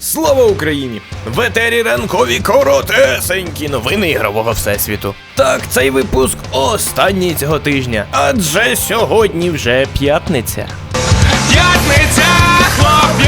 Слава Україні! В етері ранкові коротесенькі новини ігрового всесвіту. Так, цей випуск останній цього тижня, адже сьогодні вже п'ятниця. П'ятниця, хлоп,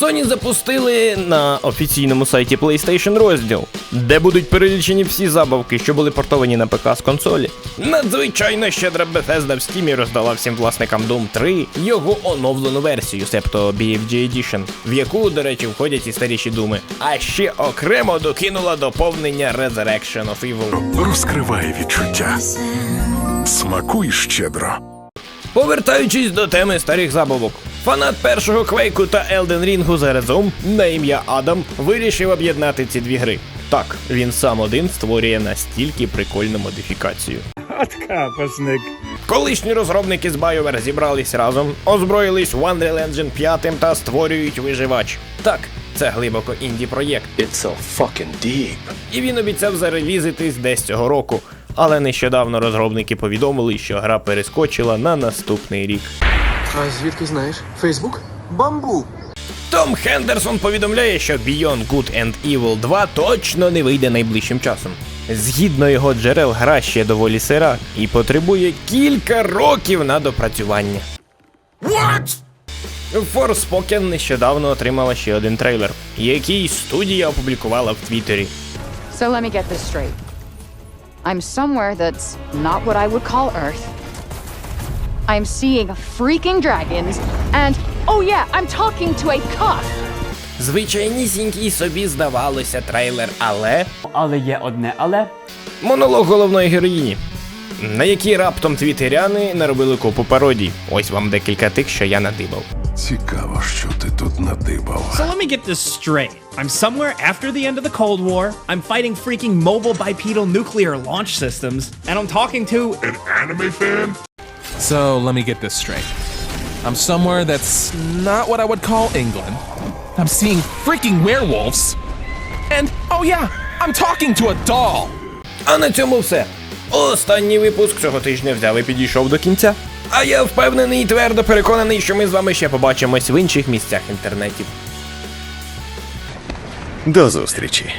Sony запустили на офіційному сайті PlayStation розділ, де будуть перелічені всі забавки, що були портовані на ПК з консолі. Надзвичайно щедра Bethesda в Steam роздала всім власникам Doom 3 його оновлену версію, себто BFG Edition, в яку, до речі, входять і старіші думи. А ще окремо докинула доповнення Resurrection of Evil. Розкривай відчуття. Смакуй щедро. Повертаючись до теми старих забавок, фанат першого квейку та Elden Ring заразом на ім'я Адам вирішив об'єднати ці дві гри. Так, він сам один створює настільки прикольну модифікацію. Колишні розробники з BioWare зібрались разом, озброїлись Unreal Engine 5 та створюють виживач. Так, це глибоко інді проєкт. It's so fucking deep. І він обіцяв зарелізитись десь цього року. Але нещодавно розробники повідомили, що гра перескочила на наступний рік. А звідки знаєш? Фейсбук? Бамбу. Том Хендерсон повідомляє, що Beyond Good and Evil 2 точно не вийде найближчим часом. Згідно його джерел, гра ще доволі сира і потребує кілька років на допрацювання. What? Forspoken нещодавно отримала ще один трейлер, який студія опублікувала в Твіттері. So let me get this straight. I'm somewhere that's not what I would call Earth. I'm seeing freaking dragons, and oh yeah, I'm talking to a cuff. Звичайнісінький собі здавалося трейлер, але Але є одне але. монолог головної героїні, на якій раптом твітеряни наробили купу пародій. Ось вам декілька тих, що я надибав. Цікаво, що ти тут надибав. So let me get this straight. I'm somewhere after the end of the Cold War. I'm fighting freaking mobile bipedal nuclear launch systems, and I'm talking to. So let me get this straight. I'm somewhere that's not what I would call England. I'm seeing freaking werewolves. And oh yeah, I'm talking to a doll. А на цьому все. Останній випуск цього тижня взяв і підійшов до кінця. А я впевнений і твердо переконаний, що ми з вами ще побачимось в інших місцях інтернетів. До зустрічі.